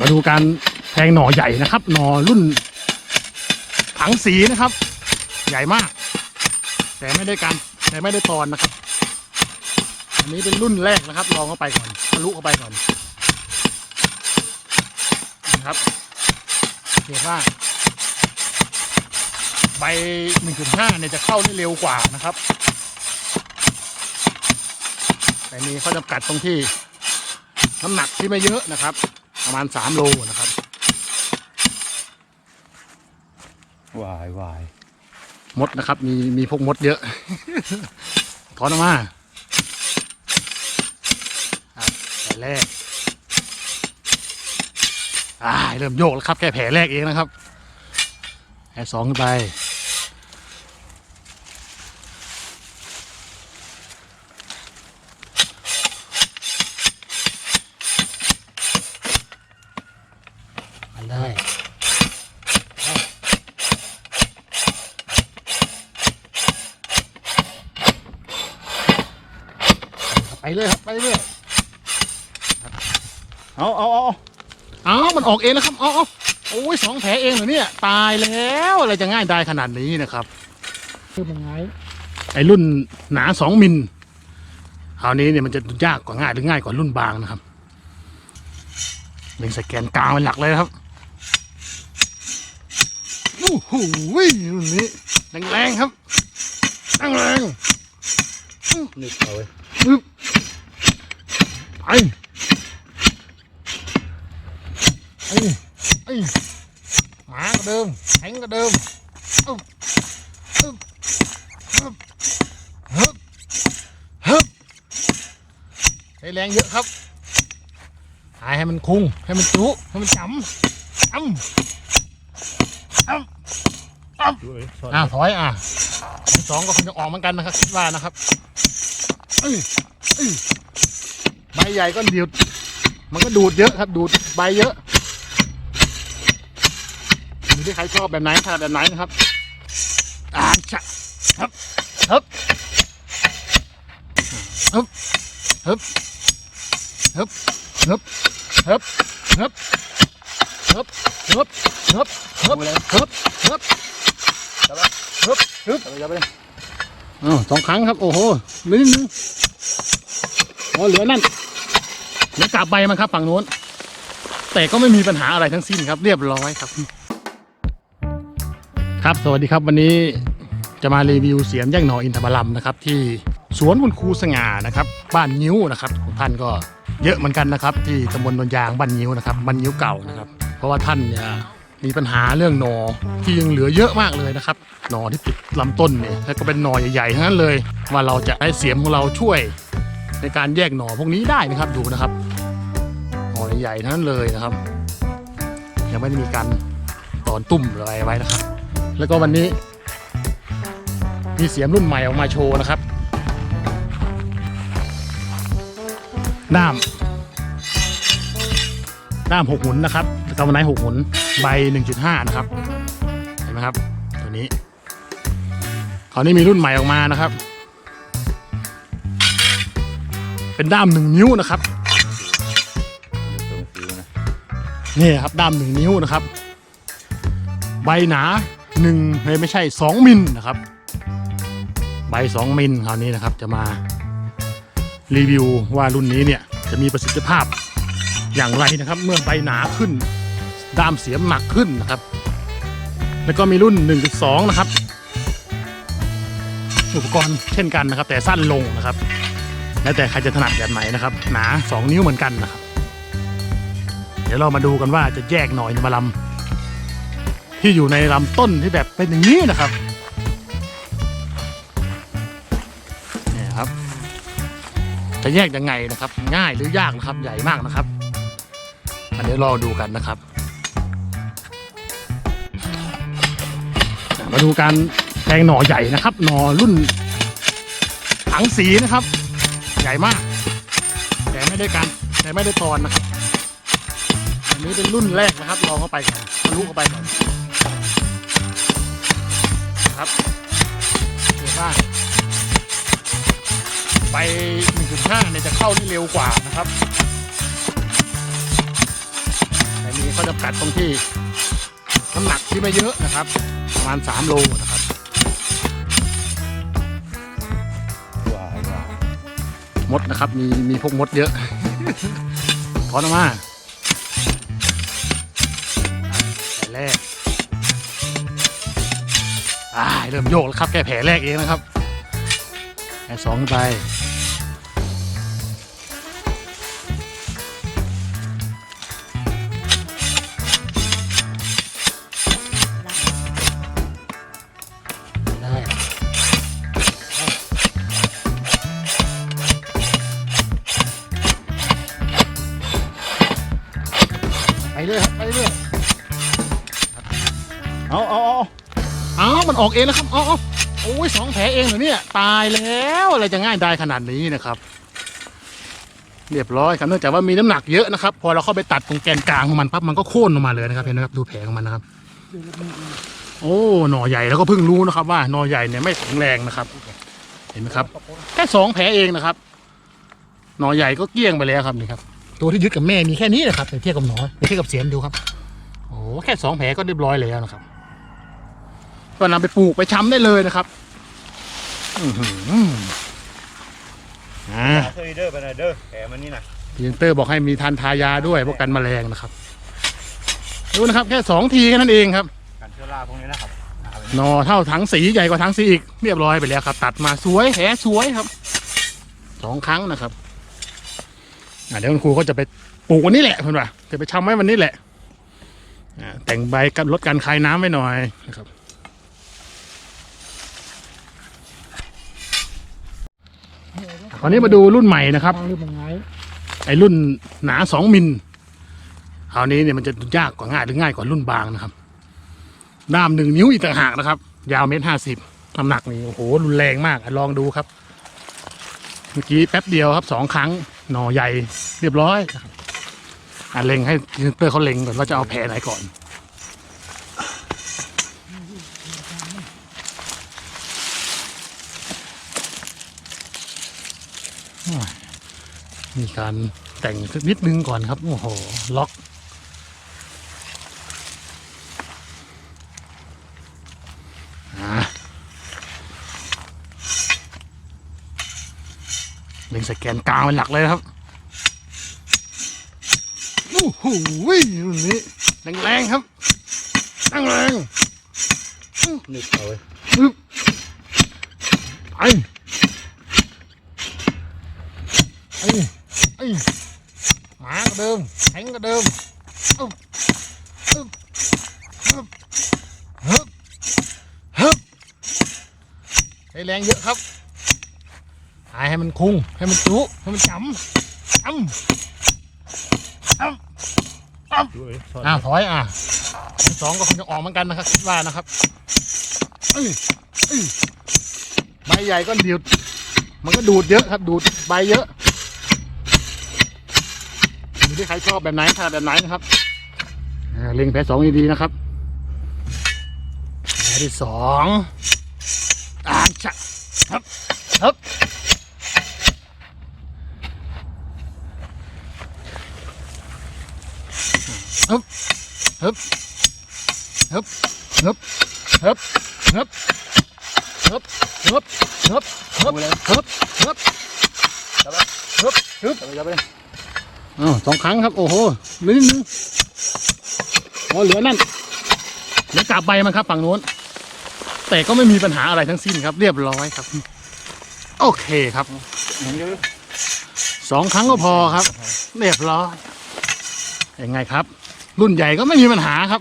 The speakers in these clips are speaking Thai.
มาดูการแทงหน่อใหญ่นะครับ หน่อรุ่นถังสีนะครับ ใหญ่มาก แต่ไม่ได้การแต่ไม่ได้ตอนนะครับ อันนี้เป็นรุ่นแรกนะครับลองเข้าไปก่อนทะลุเข้าไปก่อนนะครับเห็นว่าใบ 1.5 เนี่ยจะเข้าได้เร็วกว่านะครับ แต่นี้เขาจำกัดตรงที่น้ำหนักที่ไม่เยอะนะครับ ประมาณ3โลนะครับวายวายมดนะครับ มีมีพวกมดเยอะ ถอนออกมาครับแผลแรกอ่าเริ่มโยกแล้วครับ แค่แผลแรกเองนะครับแผลสองขึ้นไป ได้ไปเลยครับไปเรื่อยเอาเอาเอาอ้าวมันออกเองแล้วครับเอาเอาโอ้ยสองแผลเองเหรอเนี่ยตายแล้วอะไรจะง่ายได้ขนาดนี้นะครับคือมันไงไอ้รุ่นหนาสองมิลคราวนี้เนี่ยมันจะยากกว่าง่ายหรือง่ายกว่ารุ่นบางนะครับเล็งสแกนกลางเป็นหลักเลยนะครับ โอ้โหรุ่นนี้แรงๆครับแรงๆอื้อนึกเอาไว้อึ๊บไปไอ้ไอ้หมากระเดิมแข็งกระเดิมอึ๊บอึ๊บอึ๊บฮึบฮึบใช้แรงเยอะครับหายให้มันคุ้งให้มันจุให้มันจำจำจำดูเลยส อดอ่าถอยอะทั้งสองก็คงจะออกเหมือนกันนะครับคิดว่านะครับเอ้ยเอ้ยใบใหญ่ก็ดูดมันก็ดูดเยอะครับ ดูดใบเยอะอยู่ที่ใครชอบแบบไหนถนัดแบบไหนนะครับอ่าชะฮึบฮึบฮึบฮึบฮึบฮึบฮึบฮึบฮึบฮึบ ฮึบฮึบฮึบฮึบฮึบฮึบเอาไปเอาไปอ้าวสองครั้งครับ โอ้โหเหลือนิดนึงอ๋อเหลือนั่นเหลือกาบใบมันครับ ฝั่งโน้น แต่ก็ไม่มีปัญหาอะไรทั้งสิ้นครับ เรียบร้อยครับ ครับสวัสดีครับ วันนี้จะมารีวิวเสียมแยกหนออินทบลัมนะครับ ที่สวนคุณครูสง่านะครับ บ้านนิ้วนะครับของท่านก็เยอะเหมือนกันนะครับ ที่ตำบลนนยางบ้านนิ้วนะครับบ้านนิ้วเก่านะครับ เพราะว่าท่านเนี่ย มีปัญหาเรื่องหนอที่ยังเหลือเยอะมากเลยนะครับหนอที่ติดลำต้นเนี่ยแล้วก็เป็นหนอใหญ่ๆทั้งนั้นเลย ว่าเราจะให้เสียมของเราช่วย ในการแยกหนอพวกนี้ได้นะครับดูนะครับหนอใหญ่ๆทั้งนั้นเลยนะครับ ยังไม่ได้มีการตอนตุ่มอะไรไว้นะครับ แล้วก็วันนี้ มีเสียมรุ่นใหม่ออกมาโชว์นะครับด้ามด้ามหกหุนนะครับ กำไนหกหุนใบ 1.5 นะครับ เห็นไหมครับ ตัวนี้คราวนี้มีรุ่นใหม่ออกมานะครับ เป็นด้ามหนึ่งนิ้วนะครับนะนี่ครับด้ามหนึ่งนิ้วนะครับ ใบหนาหนึ่งไม่ใช่สองมิลนะครับ ใบสองมิลคราวนี้นะครับจะมารีวิวว่ารุ่นนี้เนี่ยจะมีประสิทธิภาพอย่างไรนะครับ เมื่อใบหนาขึ้น ด้ามเสียมหนักขึ้นนะครับ แล้วก็มีรุ่น 1.2 นะครับ อุปกรณ์เช่นกันนะครับ แต่สั้นลงนะครับ แล้วแต่ใครจะถนัดแบบไหนนะครับ หนา 2 นิ้วเหมือนกันนะครับ เดี๋ยวเรามาดูกันว่าจะแยกหน่อยมาลำที่อยู่ในลำต้นที่แบบเป็นอย่างนี้นะครับเนี่ยครับ จะแยกยังไงนะครับ ง่ายหรือยากนะครับใหญ่มากนะครับอันเดี๋ยวรอดูกันนะครับ มาดูการแทงหน่อใหญ่นะครับ หน่อรุ่นถังสีนะครับ ใหญ่มาก แต่ไม่ได้การแต่ไม่ได้ตอนนะครับ อันนี้เป็นรุ่นแรกนะครับลองเข้าไปก่อนทะลุเข้าไปก่อนนะครับเห็นว่าใบ1.5 เนี่ยจะเข้าได้เร็วกว่านะครับแต่นี้เขาจำกัดตรงที่น้ำหนักที่ไม่เยอะนะครับ ประมาณ3โลนะครับวาวมดนะครับ มีมีพวกมดเยอะถอนออกมาแผลแรกอ่าเริ่มโยกแล้วครับแค่แผลแรกเองนะครับแผลสองไป เรื่อยไปเรื่อยเอาเอาเอาอ้ามันออกเองแล้วครับอ๋อาโอ้ยสองแผลเองเหรอเนี่ยตายแล้วอะไรจะง่ายได้ขนาดนี้นะครับเรียบร้อยครับเนื่องจากว่ามีน้ำหนักเยอะนะครับ พอเราเข้าไปตัดตรงแกนกลางของมันปั๊บมันก็โค่นลงมาเลยนะครับเห็นไหมครับดูแผลของมันนะครับ โอ้หน่อใหญ่แล้วก็เพิ่งรู้นะครับ ว่าหน่อใหญ่เนี่ยไม่แข็งแรงนะครับ เห็นไหมครับ แค่สองแผลเองนะครับหน่อใหญ่ก็เกี้ยงไปแล้วครับนี่ครับ ตัวที่ยึดกับแม่มีแค่นี้นะครับเทียบกับหนอเทียบกับเสียมดูครับโอ้แค่สองแผลก็เรียบร้อยแล้วนะครับ ก็นำไปปลูกไปช้ำได้เลยนะครับอือหืออ่าหาเธอเด้อไปหนเด้อแผลมันนี่นะพีเตอร์บอกให้มีทานทายาด้วยพวกกันแมลงนะครับ ดูนะครับ แค่สองทีแค่นั้นเองครับการเชื้อราพวกนี้นะครับเอาไปหนอเท่าถังสีใหญ่กว่าถังสีอีกเรียบร้อยไปแล้วครับ ตัดมาสวยแผลสวยครับสองครั้งนะครับ เดี๋ยวคุณครูก็จะไปปลูกวันนี้แหละเพื่อนว่าจะไปชำไว้วันนี้แหละอ่าแต่งใบกันลดการคายน้ำไว้หน่อยนะครับคราวนี้มาดูรุ่นใหม่นะครับไอ้รุ่นหนาสองมิลคราวนี้เนี่ยมันจะยากกว่าง่ายหรือง่ายกว่ารุ่นบางนะครับด้ามหนึ่งนิ้วอีกต่างหากนะครับ ยาวเมตรห้าสิบน้ำหนักนี่โอ้โหรุนแรงมากลองดูครับ เมื่อกี้แป๊บเดียวครับสองครั้ง หน่อใหญ่เรียบร้อยนะครับอะเล็งให้เซนเตอร์เขาเล็งก่อนว่าจะเอาแผลไหนก่อนมีการแต่งสักนิดนึงก่อนครับ โอ้โห ล็อก อ่าเล็ง สแกนกลางเป็นหลักเลยนะครับโอ้โหรุ่นนี้แรงๆครับแรงๆนึกเอาไว้อึ๊บไปไอ้ไอ้หมากระเดิมแข็งกระเดิมอึ๊บอึ๊บฮึบฮึบฮึบใช้แรงเยอะครับหายให้มัน คุ้งให้มันจุให้มันจำจำจำดูเอ้ยอ่าถอยอะอันสองก็คงจะออกเหมือนกันนะครับคิดว่านะครับเอ้ยเอ้ยใบใหญ่ก็ดูดมันก็ดูดเยอะครับ ดูดใบเยอะดูที่ใครชอบแบบไหนถนัดแบบไหนนะครับอ่าเล็งแผลสองดีๆนะครับแผลที่สองอ่าชักครับครับฮึบ ฮึบฮึบฮึบฮึบฮึบฮึบฮึบฮึบฮึบฮึบฮึบฮึบฮึบเอาไปเอาไปอ้าวสองครั้งครับ โอ้โหเหลือนิดนึงอ๋อเหลือนั่นเหลือกาบใบมันครับฝั่งโน้น แต่ก็ไม่มีปัญหาอะไรทั้งสิ้นครับ เรียบร้อยครับ โอเคครับหมุนเยอะสองครั้งก็พอครับ เรียบร้อยยังไงครับ รุ่นใหญ่ก็ไม่มีปัญหาครับ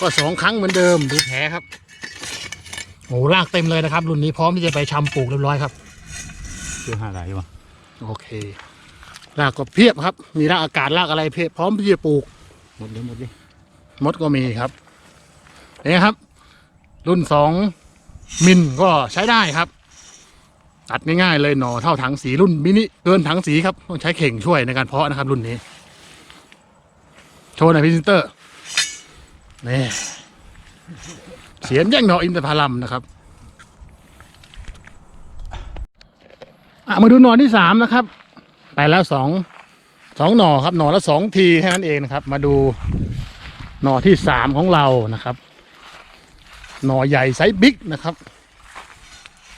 ก็สองครั้งเหมือนเดิมดูแผลครับโอ้ลากเต็มเลยนะครับ รุ่นนี้พร้อมที่จะไปชำปลูกเรียบร้อยครับเชื้อหาอะไรวะโอเครากก็เพียบครับ มีรากอากาศรากอะไรเพียบพร้อมที่จะปลูกหมดเลยหมดเลยมดก็มีครับนี่ครับ รุ่นสองมิลก็ใช้ได้ครับ ตัดง่ายๆเลยหน่อเท่าถังสีรุ่นมินิเกินถังสีครับต้องใช้เข่งช่วยในการเพาะนะครับ รุ่นนี้ โชว์หน่อยพิซนเตอร์นี่เสียมแย่งหน่ออินทผลัมนะครับอะมาดูหน่อที่สามนะครับ ไปแล้วสองสองหน่อครับหน่อละสองทีแค่นั้นเองนะครับ มาดูหน่อที่สามของเรานะครับ หน่อใหญ่ไซส์บิ๊กนะครับ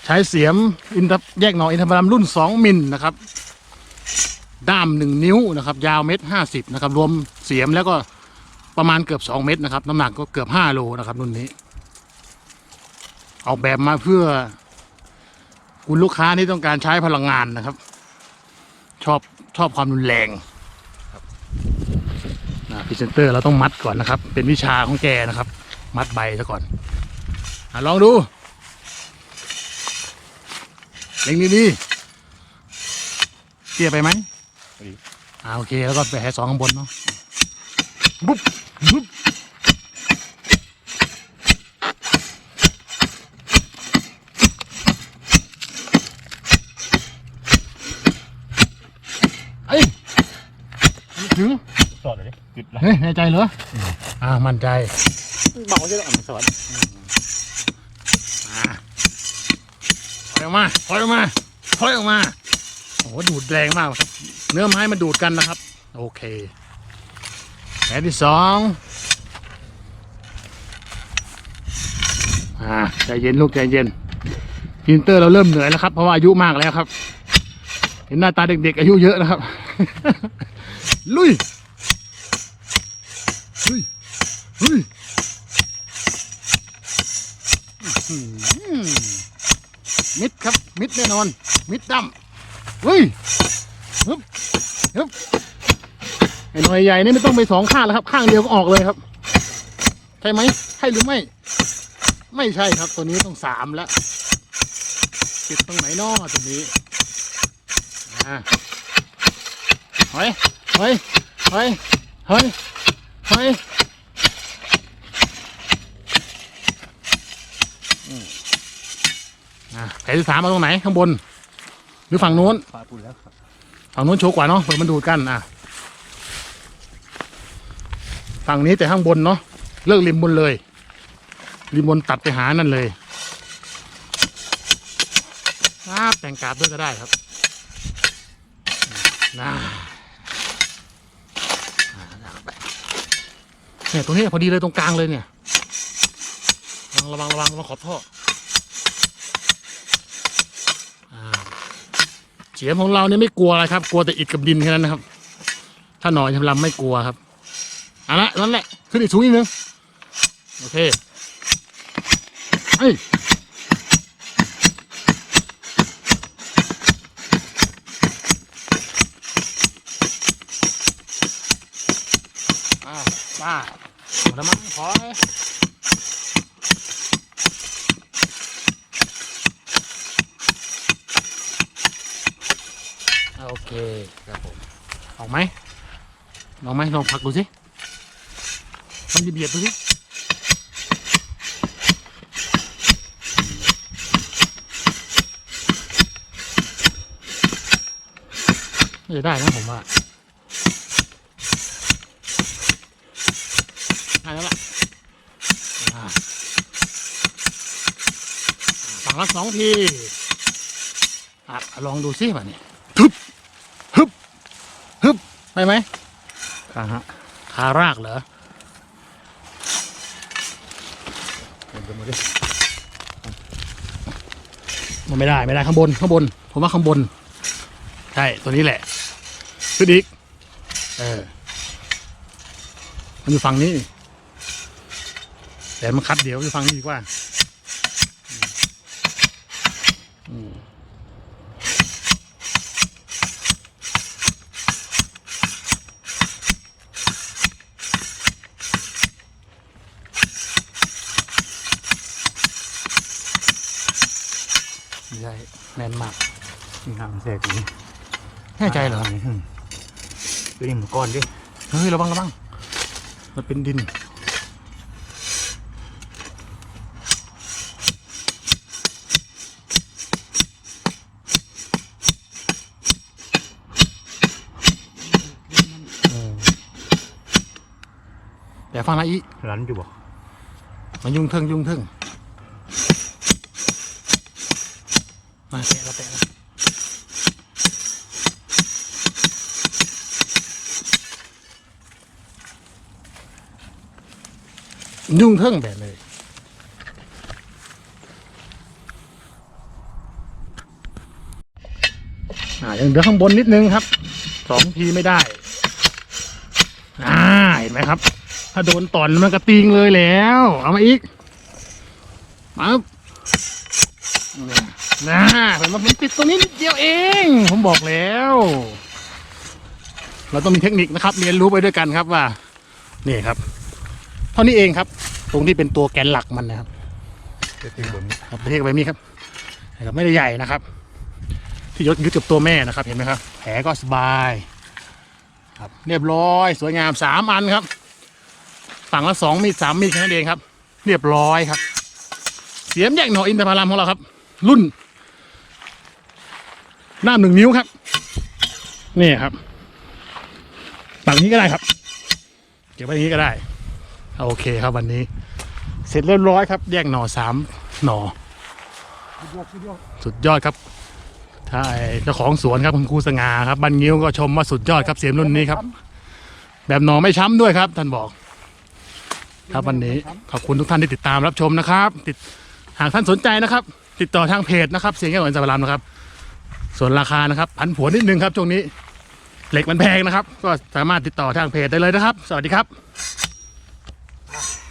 ใช้เสียมอินทแยกหน่ออินทบรัมรุ่น2มิลนะครับ ด้าม1นิ้วนะครับ ยาวเมตรห้าสิบนะครับ รวมเสียมแล้วก็ประมาณเกือบ2เมตรนะครับ น้ำหนักก็เกือบ5โลนะครับรุ่นนี้ ออกแบบมาเพื่อ คุณลูกค้าที่ต้องการใช้พลังงานนะครับ ชอบชอบความรุนแรงครับพรีเซนเตอร์เราต้องมัดก่อนนะครับ เป็นวิชาของแกนะครับ มัดใบซะก่อนอลองดูเล็งดีๆเตี้ยไปไหม อดีอ่าโอเคแล้วก็ไปแห่สองข้างบนเนาะบุ๊บบุ๊บเอ้ยถึงสอดเลยดิจุดละเฮ้ยแน่ใจเหรออ่ามั่นใจบอกว่าจะต้องเอามาสอดอ่าถอยออกมาถอยออกมาถอยออกมาโอ้โหดูดแรงมากครับ เนื้อไม้มาดูดกันนะครับ โอเคแผลที่สองอ่าใจเย็นลูกใจเย็นพินเตอร์เราเริ่มเหนื่อยแล้วครับ เพราะว่าอายุมากแล้วครับ เห็นหน้าตาเด็กๆ อายุเยอะนะครับ ลุยลุยลุยมมิดครับ มิดแน่นอน มิดดำเฮ้ย ฮึบฮึบไอ้หน่อยใหญ่นี่ไม่ต้องไปสองข้างแล้วครับ ข้างเดียวก็ออกเลยครับ ใช่ไหมใช่หรือไม่ ไม่ใช่ครับ ตัวนี้ต้องสามแล้วติดตรงไหนนอตัวนี้อ่าเฮ้ยเฮ้ยเฮ้ยเฮ้ยเฮ้ยอะแผลที่สามมาตรงไหนข้างบน หรือฝั่งนู้นปลาปูแล้วครับ ฝั่งนู้นโชกกว่าเนาะเปิดมันดูดกันอะฝั่งนี้แต่ข้างบนเนาะเลิกริมบนเลย ริมบนตัดไปหานั่นเลยครับแต่งกาบด้วยก็ได้ครับนะอ่าเนี่ยตรงนี้พอดีเลยตรงกลางเลยเนี่ยระวังระวังระวังขอบท่อ เฉียมของเราเนี่ยไม่กลัวอะไรครับ กลัวแต่อิฐกับดินแค่นั้นนะครับ ถ้าหน่อยทำลำไม่กลัวครับเอาละนั่นแหละ ขึ้นอีกสูงอีกนึงโอเคเอ้ยอ่าป้าหมดแล้วมั้งพอไหมโอ เคครับผมออกไหมลองไหมลองผลักดูสิลองเบียดดูสิจะได้นะผมว่าได้แล้วล่ะฝั่งละสองทีอะลองดูสิมาเนี่ย ฮึบไปไหมอ่าฮะคารากเหรอเดี๋ยวมาดิมันไม่ได้ไม่ได้ข้างบนข้างบน ผมว่าข้างบน ใช่ตัวนี้แหละขึ้นอีกเออมันอยู่ฝั่งนี้ แต่มันคัดเดี๋ยวอยู่ฝั่งนี้ดีกว่าอืมไม่ใช่แน่นมาก นี่ห้าม แทรกอยู่นี่แน่ใจเหรอมตัวนี้มันก้อนดิ เฮ้ยระวังระวังมันเป็นดิน แต่ฟังนะอีรันอยู่บ่มันยุ่งเทิงยุ่งเทิงมาแตะเราแตะนะ ยุ่งเทิงแบบเลยอ่ายังเหลือข้างบนนิดนึงครับ สองทีไม่ได้ อ่าเห็นไหมครับ ถ้าโดนต่อนมันกระติงเลยแล้ว เอามาอีกปั๊บนะเห็นไหมมันติดตรงนี้นิดเดียวเอง ผมบอกแล้ว เราต้องมีเทคนิคนะครับ เรียนรู้ไปด้วยกันครับว่า นี่ครับ ท่านี้เองครับ ตรงที่เป็นตัวแกนหลักมันนะครับจะตีบนนี้ครับประเทศแบบนี้ครับนะครับไม่ได้ใหญ่นะครับ ที่ยศยึดกับตัวแม่นะครับเห็นไหมครับ แผลก็สบายครับเรียบร้อยสวยงามสามอันครับ ฝั่งละสองมีดสามมีดแค่นั้นเองครับ เรียบร้อยครับ เสียมแยกหน่ออินทผลัมของเราครับ รุ่นหน้าหนึ่งนิ้วครับ นี่ครับฝั่งนี้ก็ได้ครับ เก็บไว้อย่างนี้ก็ได้ โอเคครับวันนี้ เสร็จเรียบร้อยครับแยกหน่อสามหน่อ สุดยอดครับถ้าไอ้เจ้าของสวนครับคุณครูสง่าครับบันงิ้วก็ชมว่าสุดยอดครับเสียมรุ่นนี้ครับ แบบหน่อไม่ช้ำด้วยครับ ท่านบอก ครับวันนี้ขอบคุณทุกท่านที่ติดตามรับชมนะครับ ติดหากท่านสนใจนะครับ ติดต่อทางเพจนะครับ เสียงแก้วอินทรามนะครับ ส่วนราคานะครับผันผวนนิดนึงครับช่วงนี้เหล็กมันแพงนะครับ ก็สามารถติดต่อทางเพจได้เลยนะครับ สวัสดีครับ Ugh.